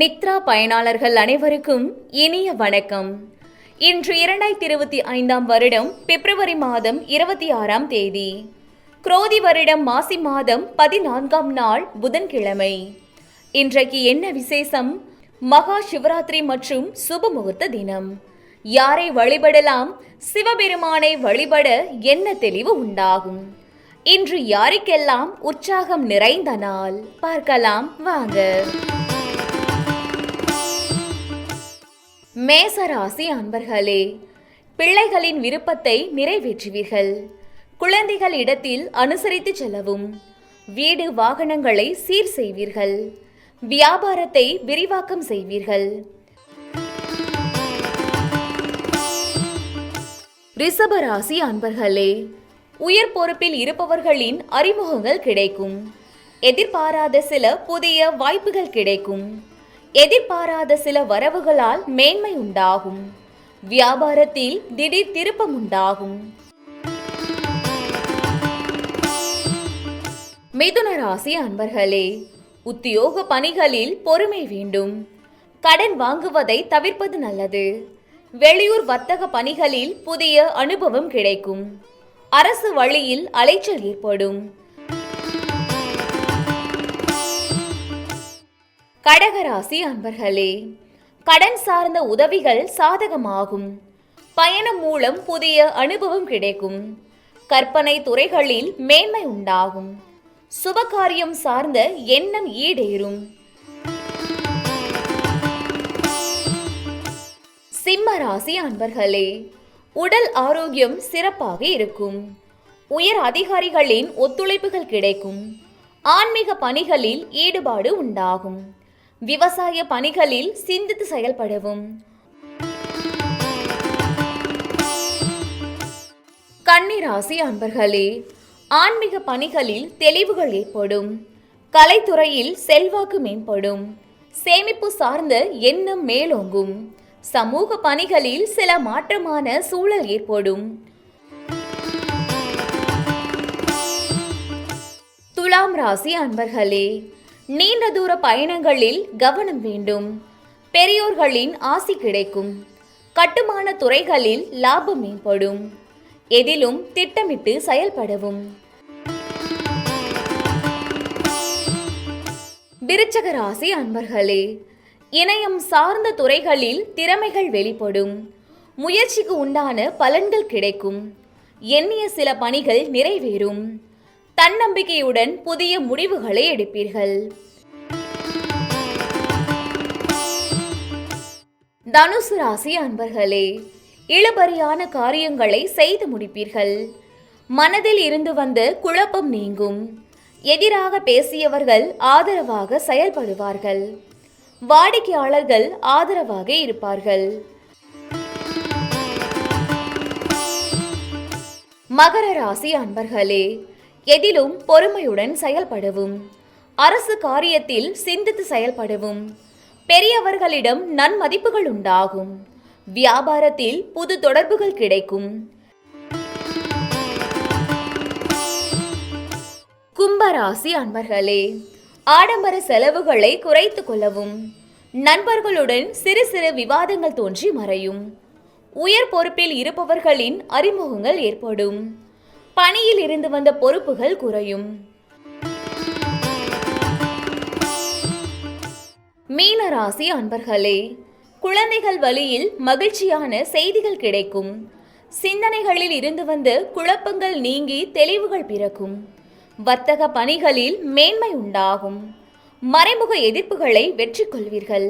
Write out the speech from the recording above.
நித்ரா பயனாளர்கள் அனைவருக்கும் இனிய வணக்கம். இன்று இரண்டாயிரத்தி இருபத்தி ஐந்தாம் வருடம் பிப்ரவரி மாதம் இருபத்தி ஆறாம் தேதி. குரோதி வருடம் மாசி மாதம் பதினான்காம் நாள் புதன்கிழமை. இன்றைக்கு என்ன விசேஷம்? மகா சிவராத்திரி மற்றும் சுபமுகூர்த்த தினம். யாரை வழிபடலாம்? சிவபெருமானை வழிபட என்ன தெளிவு உண்டாகும்? இன்று யாருக்கெல்லாம் உற்சாகம் நிறைந்த நாள்? பார்க்கலாம் வாங்க. மேசராசி அன்பர்களே பிள்ளைகளின் விருப்பத்தை நிறைவேற்றுவீர்கள். குழந்தைகள் இடத்தில் அனுசரித்து செல்லவும். வீடு வாகனங்களை சீர் செய்வீர்கள். வியாபாரத்தை விரிவாக்கம் செய்வீர்கள். ரிஷபராசி அன்பர்களே உயர் பொறுப்பில் இருப்பவர்களின் அறிமுகங்கள் கிடைக்கும். எதிர்பாராத சில புதிய வாய்ப்புகள் கிடைக்கும். எதிர்பாராத சில வரவுகளால் மேன்மை உண்டாகும். வியாபாரத்தில் திடீர் திருப்பம் உண்டாகும். மிதுன ராசி அன்பர்களே உத்தியோக பணிகளில் பொறுமை வேண்டும். கடன் வாங்குவதை தவிர்ப்பது நல்லது. வெளியூர் வர்த்தக பணிகளில் புதிய அனுபவம் கிடைக்கும். அரசு வழியில் அலைச்சல் ஏற்படும். கடகராசி அன்பர்களே கடன் சார்ந்த உதவிகள் சாதகமாகும். பயணம் மூலம் புதிய அனுபவம் கிடைக்கும். கற்பனை துறைகளில் மேன்மை உண்டாகும். சுபகாரியம் சார்ந்த எண்ணம் ஈடேறும். சிம்ம ராசி அன்பர்களே உடல் ஆரோக்கியம் சிறப்பாக இருக்கும். உயர் அதிகாரிகளின் ஒத்துழைப்புகள் கிடைக்கும். ஆன்மீக பணிகளில் ஈடுபாடு உண்டாகும். விவசாய பணிகளில் சிந்தித்து செயல்படவும். கன்னிராசி அன்பர்களே ஆன்மீக பணிகளில் தெளிவுகள் ஏற்படும். கலைத்துறையில் செல்வாக்கு மேம்படும். சேமிப்பு சார்ந்த எண்ணம் மேலோங்கும். சமூக பணிகளில் சில மாற்றமான சூழல் ஏற்படும். துலாம் ராசி அன்பர்களே நீண்ட தூர பயணங்களில் கவனம் வேண்டும். பெரியோர்களின் ஆசி கிடைக்கும். கட்டுமான துறைகளில் லாபம் மேம்படும். எதிலும் திட்டமிட்டு செயல்படவும். விருச்சக ராசி அன்பர்களே இணையம் சார்ந்த துறைகளில் திறமைகள் வெளிப்படும். முயற்சிக்கு உண்டான பலன்கள் கிடைக்கும். எண்ணிய சில பணிகள் நிறைவேறும். தன்னம்பிக்கையுடன் புதிய முடிவுகளை எடுப்பீர்கள். தனுசு ராசி அன்பர்களே இழுபறியான காரியங்களை செய்து முடிப்பீர்கள். மனதில் இருந்து வந்த குழப்பம் நீங்கும். எதிராக பேசியவர்கள் ஆதரவாக செயல்படுவார்கள். வாடிக்கையாளர்கள் ஆதரவாக இருப்பார்கள். மகர ராசி அன்பர்களே எதிலும் பொறுமையுடன் செயல்படவும். அரசு காரியத்தில் சிந்தித்து செயல்படவும். பெரியவர்களிடம் நன்மதிப்புகள் உண்டாகும். வியாபாரத்தில் புது தொடர்புகள் கிடைக்கும். கும்பராசி அன்பர்களே ஆடம்பர செலவுகளை குறைத்து கொள்ளவும். நண்பர்களுடன் சிறு சிறு விவாதங்கள் தோன்றி மறையும். உயர் பொறுப்பில் இருப்பவர்களின் அறிமுகங்கள் ஏற்படும். பணியில் இருந்து வந்த பொறுப்புகள் குறையும். மீனராசி அன்பர்களே குழந்தைகள் வழியில் மகிழ்ச்சியான செய்திகள் கிடைக்கும். சிந்தனைகளில் இருந்து வந்த குழப்பங்கள் நீங்கி தெளிவுகள் பிறக்கும். வர்த்தக பணிகளில் மேன்மை உண்டாகும். மறைமுக எதிர்ப்புகளை வெற்றி கொள்வீர்கள்